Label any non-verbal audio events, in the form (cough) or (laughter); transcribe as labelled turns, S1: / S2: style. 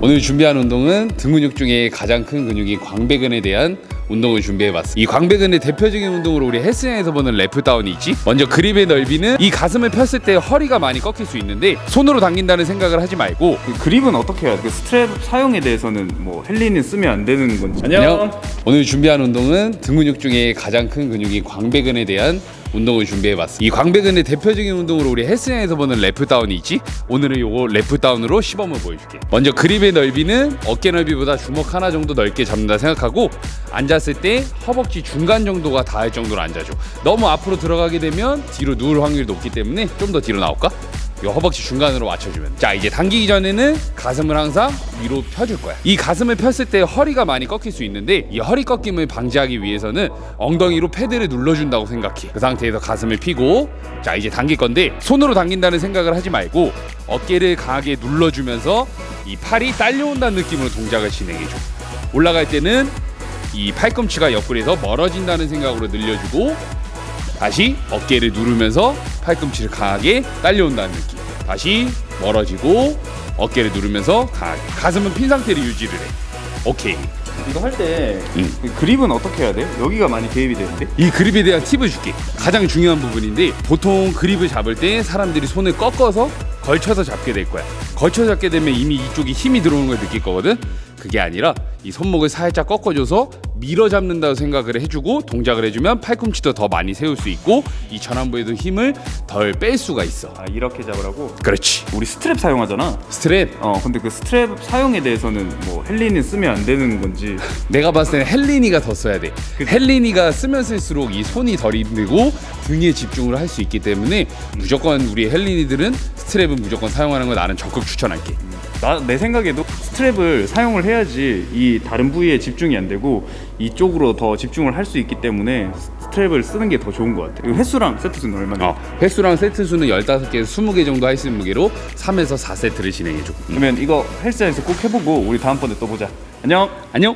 S1: 오늘 준비한 운동은 등 근육 중에 가장 큰 근육인 광배근에 대한 운동을 준비해봤습니다. 이 광배근의 대표적인 운동으로 우리 헬스장에서 보는 랩 다운이 있지. 먼저 그립의 넓이는 이 가슴을 폈을 때 허리가 많이 꺾일 수 있는데 손으로 당긴다는 생각을 하지 말고
S2: 그 그립은 어떻게 돼? 그 스트랩 사용에 대해서는 뭐 헬린은 쓰면 안 되는 건지.
S1: 안녕. 오늘 준비한 운동은 등 근육 중에 가장 큰 근육인 광배근에 대한 운동을 준비해봤습니다. 이 광배근의 대표적인 운동으로 우리 헬스장에서 보는 랩 다운이 있지. 오늘은 요거 랩 다운으로 시범을 보여줄게. 먼저 그립의 넓이는 어깨 넓이보다 주먹 하나 정도 넓게 잡는다 생각하고 앉았을 때 허벅지 중간 정도가 닿을 정도로 앉아줘. 너무 앞으로 들어가게 되면 뒤로 누울 확률이 높기 때문에 좀 더 뒤로 나올까? 이 허벅지 중간으로 맞춰주면. 자 이제 당기기 전에는 가슴을 항상 위로 펴줄 거야. 이 가슴을 폈을 때 허리가 많이 꺾일 수 있는데 이 허리 꺾임을 방지하기 위해서는 엉덩이로 패드를 눌러준다고 생각해. 그 상태에서 가슴을 펴고 자 이제 당길 건데 손으로 당긴다는 생각을 하지 말고 어깨를 강하게 눌러주면서 이 팔이 딸려온다는 느낌으로 동작을 진행해줘. 올라갈 때는 이 팔꿈치가 옆구리에서 멀어진다는 생각으로 늘려주고 다시 어깨를 누르면서 팔꿈치를 강하게 딸려온다는 느낌. 다시 멀어지고 어깨를 누르면서 강하게. 가슴은 핀 상태로 유지를 해. 오케이.
S2: 이거 할 때
S1: 음.
S2: 그 그립은 어떻게 해야 돼? 여기가 많이 개입이 되는데.
S1: 이 그립에 대한 팁을 줄게. 가장 중요한 부분인데 보통 그립을 잡을 때 사람들이 손을 꺾어서 걸쳐서 잡게 될 거야. 걸쳐 잡게 되면 이미 이쪽이 힘이 들어오는 걸 느낄 거거든. 그게 아니라 이 손목을 살짝 꺾어줘서 밀어 잡는다고 생각을 해주고 동작을 해주면 팔꿈치도 더 많이 세울 수 있고 이 전완부에도 힘을 덜 뺄 수가 있어.
S2: 아 이렇게 잡으라고.
S1: 그렇지.
S2: 우리 스트랩 사용하잖아.
S1: 스트랩.
S2: 어 근데 그 스트랩 사용에 대해서는 뭐 헬린은 쓰면 안 되는 건지. (laughs)
S1: 내가 봤을 때는 헬리니가 더 써야 돼. 헬리니가 쓰면 쓸수록 이 손이 덜 힘들고 등에 집중을 할 수 있기 때문에 무조건 우리 헬리니들은 스트랩은 무조건 사용하는 거 나는 적극 추천할게.
S2: 나 내 생각에도 스트랩을 사용을 해야지 이 다른 부위에 집중이 안 되고 이쪽으로 더 집중을 할 수 있기 때문에 스트랩을 쓰는 게 더 좋은 것 같아. 이 횟수랑 세트 수는 얼마나?
S1: 어, 횟수랑 세트 수는 15개에서 20개 정도 할 수 있는 무게로 3에서 4세트를 진행해줘. 음.
S2: 그러면 이거 헬스장에서 꼭 해보고 우리 다음번에 또 보자. 안녕.
S1: 안녕.